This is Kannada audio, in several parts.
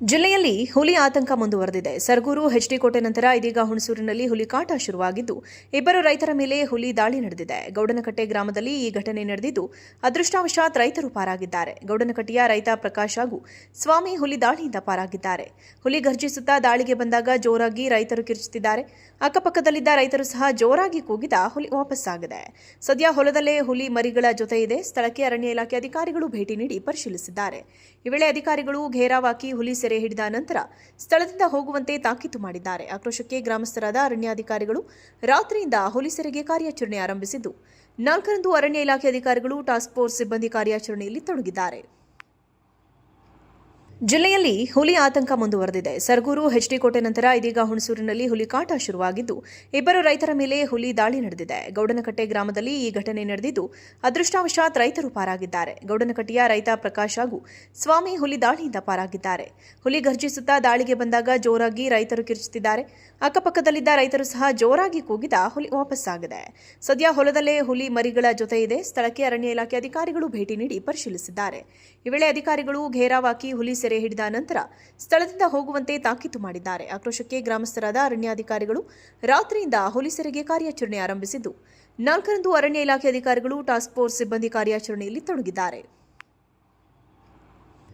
ಜಿಲ್ಲೆಯಲ್ಲಿ ಹುಲಿ ಆತಂಕ ಮುಂದುವರೆದಿದೆ. ಸರ್ಗೂರು ಹೆಚ್ಡಿ ಕೋಟೆ ನಂತರ ಇದೀಗ ಹುಣಸೂರಿನಲ್ಲಿ ಹುಲಿ ಕಾಟ ಶುರುವಾಗಿದ್ದು, ಇಬ್ಬರು ರೈತರ ಮೇಲೆ ಹುಲಿ ದಾಳಿ ನಡೆದಿದೆ. ಗೌಡನಕಟ್ಟೆ ಗ್ರಾಮದಲ್ಲಿ ಈ ಘಟನೆ ನಡೆದಿದ್ದು, ಅದೃಷ್ಟವಶಾತ್ ರೈತರು ಪಾರಾಗಿದ್ದಾರೆ. ಗೌಡನಕಟ್ಟೆಯ ರೈತ ಪ್ರಕಾಶ್ ಹಾಗೂ ಸ್ವಾಮಿ ಹುಲಿ ದಾಳಿಯಿಂದ ಪಾರಾಗಿದ್ದಾರೆ. ಹುಲಿ ಗರ್ಜಿಸುತ್ತಾ ದಾಳಿಗೆ ಬಂದಾಗ ಜೋರಾಗಿ ರೈತರು ಕಿರುಚುತ್ತಿದ್ದಾರೆ. ಅಕ್ಕಪಕ್ಕದಲ್ಲಿದ್ದ ರೈತರು ಸಹ ಜೋರಾಗಿ ಕೂಗಿದ ಹುಲಿ ವಾಪಸ್ಸಾಗಿದೆ. ಸದ್ಯ ಹೊಲದಲ್ಲೇ ಹುಲಿ ಮರಿಗಳ ಜೊತೆ ಇದೆ. ಸ್ಥಳಕ್ಕೆ ಅರಣ್ಯ ಇಲಾಖೆ ಅಧಿಕಾರಿಗಳು ಭೇಟಿ ನೀಡಿ ಪರಿಶೀಲಿಸಿದ್ದಾರೆ. ಈ ವೇಳೆ ಅಧಿಕಾರಿಗಳು ಘೇರಾವಾಕಿ ಹುಲಿ ಸೆರೆ ಹಿಡಿದ ನಂತರ ಸ್ಥಳದಿಂದ ಹೋಗುವಂತೆ ತಾಕೀತು ಮಾಡಿದ್ದಾರೆ. ಆಕ್ರೋಶಕ್ಕೆ ಗ್ರಾಮಸ್ಥರಾದ ಅರಣ್ಯಾಧಿಕಾರಿಗಳು ರಾತ್ರಿಯಿಂದ ಹುಲಿ ಸೆರೆಗೆ ಕಾರ್ಯಾಚರಣೆ ಆರಂಭಿಸಿದ್ದು, ನಾಲ್ಕರಂದು ಅರಣ್ಯ ಇಲಾಖೆ ಅಧಿಕಾರಿಗಳು, ಟಾಸ್ಕ್ ಫೋರ್ಸ್ ಸಿಬ್ಬಂದಿ ಕಾರ್ಯಾಚರಣೆಯಲ್ಲಿ ತೊಡಗಿದ್ದಾರೆ. ಜಿಲ್ಲೆಯಲ್ಲಿ ಹುಲಿ ಆತಂಕ ಮುಂದುವರೆದಿದೆ. ಸರಗೂರು ಕೋಟೆ ನಂತರ ಇದೀಗ ಹುಣಸೂರಿನಲ್ಲಿ ಹುಲಿ ಕಾಟ ಶುರುವಾಗಿದ್ದು, ಇಬ್ಬರು ರೈತರ ಮೇಲೆ ಹುಲಿ ದಾಳಿ ನಡೆದಿದೆ. ಗೌಡನಕಟ್ಟೆ ಗ್ರಾಮದಲ್ಲಿ ಈ ಘಟನೆ ನಡೆದಿದ್ದು, ಅದೃಷ್ಟವಶಾತ್ ರೈತರು ಪಾರಾಗಿದ್ದಾರೆ. ಗೌಡನಕಟ್ಟೆಯ ರೈತ ಪ್ರಕಾಶ್ ಹಾಗೂ ಸ್ವಾಮಿ ಹುಲಿ ದಾಳಿಯಿಂದ ಪಾರಾಗಿದ್ದಾರೆ. ಹುಲಿ ಗರ್ಜಿಸುತ್ತಾ ದಾಳಿಗೆ ಬಂದಾಗ ಜೋರಾಗಿ ರೈತರು ಕಿರುಚುತ್ತಿದ್ದಾರೆ. ಅಕ್ಕಪಕ್ಕದಲ್ಲಿದ್ದ ರೈತರು ಸಹ ಜೋರಾಗಿ ಕೂಗಿದ ಹುಲಿ ವಾಪಸ್ಸಾಗಿದೆ. ಸದ್ಯ ಹೊಲದಲ್ಲೇ ಹುಲಿ ಮರಿಗಳ ಜೊತೆ ಇದೆ. ಸ್ಥಳಕ್ಕೆ ಅರಣ್ಯ ಇಲಾಖೆ ಅಧಿಕಾರಿಗಳು ಭೇಟಿ ನೀಡಿ ಪರಿಶೀಲಿಸಿದ್ದಾರೆ. ಈ ವೇಳೆ ಅಧಿಕಾರಿಗಳು ಘೇರಾವಾಕಿ ಹುಲಿ ಸೆರೆ ಹಿಡಿದ ನಂತರ ಸ್ಥಳದಿಂದ ಹೋಗುವಂತೆ ತಾಕೀತು ಮಾಡಿದ್ದಾರೆ. ಆಕ್ರೋಶಕ್ಕೆ ಗ್ರಾಮಸ್ಥರಾದ ಅರಣ್ಯಾಧಿಕಾರಿಗಳು ರಾತ್ರಿಯಿಂದ ಹುಲಿ ಸೆರೆಗೆ ಕಾರ್ಯಾಚರಣೆ ಆರಂಭಿಸಿದ್ದು, ನಾಲ್ಕರಂದು ಅರಣ್ಯ ಇಲಾಖೆ ಅಧಿಕಾರಿಗಳು, ಟಾಸ್ಕ್ ಫೋರ್ಸ್ ಸಿಬ್ಬಂದಿ ಕಾರ್ಯಾಚರಣೆಯಲ್ಲಿ ತೊಡಗಿದ್ದಾರೆ.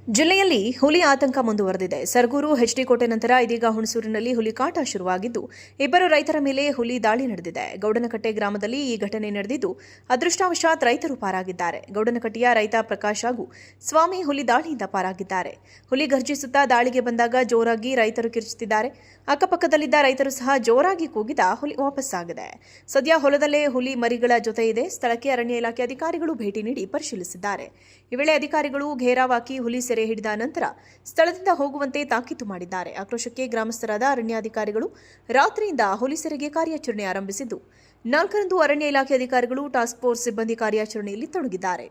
ಜಿಲ್ಲೆಯಲ್ಲಿ ಹುಲಿ ಆತಂಕ ಮುಂದುವರೆದಿದೆ. ಸರ್ಗೂರು, ಹೆಚ್ಡಿ ಕೋಟೆ ನಂತರ ಇದೀಗ ಹುಣಸೂರಿನಲ್ಲಿ ಹುಲಿ ಕಾಟ ಶುರುವಾಗಿದ್ದು, ಇಬ್ಬರು ರೈತರ ಮೇಲೆ ಹುಲಿ ದಾಳಿ ನಡೆದಿದೆ. ಗೌಡನಕಟ್ಟೆ ಗ್ರಾಮದಲ್ಲಿ ಈ ಘಟನೆ ನಡೆದಿದ್ದು, ಅದೃಷ್ಟವಶಾತ್ ರೈತರು ಪಾರಾಗಿದ್ದಾರೆ. ಗೌಡನಕಟ್ಟೆಯ ರೈತ ಪ್ರಕಾಶ್ ಹಾಗೂ ಸ್ವಾಮಿ ಹುಲಿ ದಾಳಿಯಿಂದ ಪಾರಾಗಿದ್ದಾರೆ. ಹುಲಿ ಗರ್ಜಿಸುತ್ತಾ ದಾಳಿಗೆ ಬಂದಾಗ ಜೋರಾಗಿ ರೈತರು ಕಿರುಚುತ್ತಿದ್ದಾರೆ. ಅಕ್ಕಪಕ್ಕದಲ್ಲಿದ್ದ ರೈತರು ಸಹ ಜೋರಾಗಿ ಕೂಗಿದ ಹುಲಿ ವಾಪಸ್ಸಾಗಿದೆ. ಸದ್ಯ ಹೊಲದಲ್ಲೇ ಹುಲಿ ಮರಿಗಳ ಜೊತೆ ಇದೆ. ಸ್ಥಳಕ್ಕೆ ಅರಣ್ಯ ಇಲಾಖೆ ಅಧಿಕಾರಿಗಳು ಭೇಟಿ ನೀಡಿ ಪರಿಶೀಲಿಸಿದ್ದಾರೆ. ಈ ವೇಳೆ ಅಧಿಕಾರಿಗಳು ಘೇರಾವಾಕಿ ಹುಲಿ ಸೆರೆ ಹಿಡಿದ ನಂತರ ಸ್ಥಳದಿಂದ ಹೋಗುವಂತೆ ತಾಕೀತು ಮಾಡಿದ್ದಾರೆ. ಆಕ್ರೋಶಕ್ಕೆ ಗ್ರಾಮಸ್ಥರಾದ ಅರಣ್ಯಾಧಿಕಾರಿಗಳು ರಾತ್ರಿಯಿಂದ ಹುಲಿ ಸೆರೆಗೆ ಕಾರ್ಯಾಚರಣೆ ಆರಂಭಿಸಿದ್ದು, ನಾಲ್ಕರಂದು ಅರಣ್ಯ ಇಲಾಖೆ ಅಧಿಕಾರಿಗಳು, ಟಾಸ್ಕ್ ಫೋರ್ಸ್ ಸಿಬ್ಬಂದಿ ಕಾರ್ಯಾಚರಣೆಯಲ್ಲಿ ತೊಡಗಿದ್ದಾರೆ.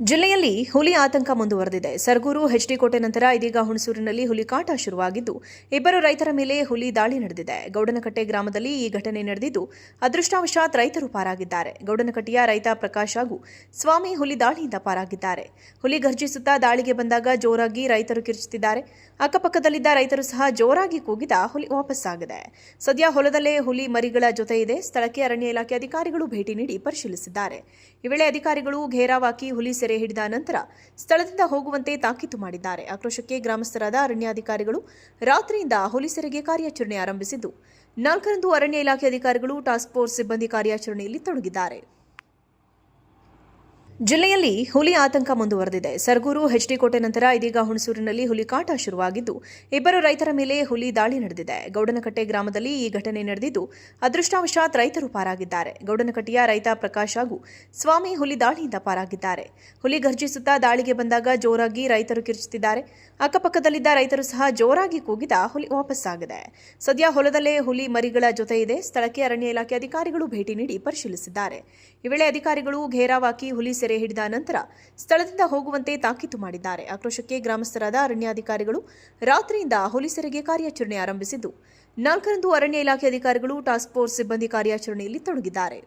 ಜಿಲ್ಲೆಯಲ್ಲಿ ಹುಲಿ ಆತಂಕ ಮುಂದುವರೆದಿದೆ. ಸರ್ಗೂರು, ಹೆಚ್ಡಿ ಕೋಟೆ ನಂತರ ಇದೀಗ ಹುಣಸೂರಿನಲ್ಲಿ ಹುಲಿ ಕಾಟ ಶುರುವಾಗಿದ್ದು, ಇಬ್ಬರು ರೈತರ ಮೇಲೆ ಹುಲಿ ದಾಳಿ ನಡೆದಿದೆ. ಗೌಡನಕಟ್ಟೆ ಗ್ರಾಮದಲ್ಲಿ ಈ ಘಟನೆ ನಡೆದಿದ್ದು, ಅದೃಷ್ಟವಶಾತ್ ರೈತರು ಪಾರಾಗಿದ್ದಾರೆ. ಗೌಡನಕಟ್ಟೆಯ ರೈತ ಪ್ರಕಾಶ್ ಹಾಗೂ ಸ್ವಾಮಿ ಹುಲಿ ದಾಳಿಯಿಂದ ಪಾರಾಗಿದ್ದಾರೆ. ಹುಲಿ ಗರ್ಜಿಸುತ್ತಾ ದಾಳಿಗೆ ಬಂದಾಗ ಜೋರಾಗಿ ರೈತರು ಕಿರುಚುತ್ತಿದ್ದಾರೆ. ಅಕ್ಕಪಕ್ಕದಲ್ಲಿದ್ದ ರೈತರು ಸಹ ಜೋರಾಗಿ ಕೂಗಿದ ಹುಲಿ ವಾಪಸ್ಸಾಗಿದೆ. ಸದ್ಯ ಹೊಲದಲ್ಲೇ ಹುಲಿ ಮರಿಗಳ ಜೊತೆ ಇದೆ. ಸ್ಥಳಕ್ಕೆ ಅರಣ್ಯ ಇಲಾಖೆ ಅಧಿಕಾರಿಗಳು ಭೇಟಿ ನೀಡಿ ಪರಿಶೀಲಿಸಿದ್ದಾರೆ. ಈ ವೇಳೆ ಅಧಿಕಾರಿಗಳು ಘೇರಾವಾಕಿ ಹುಲಿ ಸೆರೆ ಹಿಡಿದ ನಂತರ ಸ್ಥಳದಿಂದ ಹೋಗುವಂತೆ ತಾಕೀತು ಮಾಡಿದ್ದಾರೆ. ಆಕ್ರೋಶಕ್ಕೆ ಗ್ರಾಮಸ್ಥರಾದ ಅರಣ್ಯಾಧಿಕಾರಿಗಳು ರಾತ್ರಿಯಿಂದ ಹುಲಿ ಸೆರೆಗೆ ಕಾರ್ಯಾಚರಣೆ ಆರಂಭಿಸಿದ್ದು, ನಾಲ್ಕರಂದು ಅರಣ್ಯ ಇಲಾಖೆ ಅಧಿಕಾರಿಗಳು ಟಾಸ್ಕ್ ಫೋರ್ಸ್ ಸಿಬ್ಬಂದಿ ಕಾರ್ಯಾಚರಣೆಯಲ್ಲಿ ತೊಡಗಿದ್ದಾರೆ. ಜಿಲ್ಲೆಯಲ್ಲಿ ಹುಲಿ ಆತಂಕ ಮುಂದುವರೆದಿದೆ. ಸರ್ಗೂರು, ಹೆಚ್ಡಿ ಕೋಟೆ ನಂತರ ಇದೀಗ ಹುಣಸೂರಿನಲ್ಲಿ ಹುಲಿ ಕಾಟ ಶುರುವಾಗಿದ್ದು, ಇಬ್ಬರು ರೈತರ ಮೇಲೆ ಹುಲಿ ದಾಳಿ ನಡೆದಿದೆ. ಗೌಡನಕಟ್ಟೆ ಗ್ರಾಮದಲ್ಲಿ ಈ ಘಟನೆ ನಡೆದಿದ್ದು, ಅದೃಷ್ಟವಶಾತ್ ರೈತರು ಪಾರಾಗಿದ್ದಾರೆ. ಗೌಡನಕಟ್ಟೆಯ ರೈತ ಪ್ರಕಾಶ್ ಹಾಗೂ ಸ್ವಾಮಿ ಹುಲಿ ದಾಳಿಯಿಂದ ಪಾರಾಗಿದ್ದಾರೆ. ಹುಲಿ ಗರ್ಜಿಸುತ್ತಾ ದಾಳಿಗೆ ಬಂದಾಗ ಜೋರಾಗಿ ರೈತರು ಕಿರುಚುತ್ತಿದ್ದಾರೆ. ಅಕ್ಕಪಕ್ಕದಲ್ಲಿದ್ದ ರೈತರು ಸಹ ಜೋರಾಗಿ ಕೂಗಿದ ಹುಲಿ ವಾಪಸ್ಸಾಗಿದೆ. ಸದ್ಯ ಹೊಲದಲ್ಲೇ ಹುಲಿ ಮರಿಗಳ ಜೊತೆ ಇದೆ. ಸ್ಥಳಕ್ಕೆ ಅರಣ್ಯ ಇಲಾಖೆ ಅಧಿಕಾರಿಗಳು ಭೇಟಿ ನೀಡಿ ಪರಿಶೀಲಿಸಿದ್ದಾರೆ. ಈ ವೇಳೆ ಅಧಿಕಾರಿಗಳು ಘೇರಾವಾಕಿ ಹುಲಿ ಸೆರೆ ಹಿಡಿದ ನಂತರ ಸ್ಥಳದಿಂದ ಹೋಗುವಂತೆ ತಾಕೀತು ಮಾಡಿದ್ದಾರೆ. ಆಕ್ರೋಶಕ್ಕೆ ಗ್ರಾಮಸ್ಥರಾದ ಅರಣ್ಯಾಧಿಕಾರಿಗಳು ರಾತ್ರಿಯಿಂದ ಹುಲಿ ಕಾರ್ಯಾಚರಣೆ ಆರಂಭಿಸಿದ್ದು, ನಾಲ್ಕರಂದು ಅರಣ್ಯ ಇಲಾಖೆ ಅಧಿಕಾರಿಗಳು, ಟಾಸ್ಕ್ ಫೋರ್ಸ್ ಸಿಬ್ಬಂದಿ ಕಾರ್ಯಾಚರಣೆಯಲ್ಲಿ ತೊಡಗಿದ್ದಾರೆ.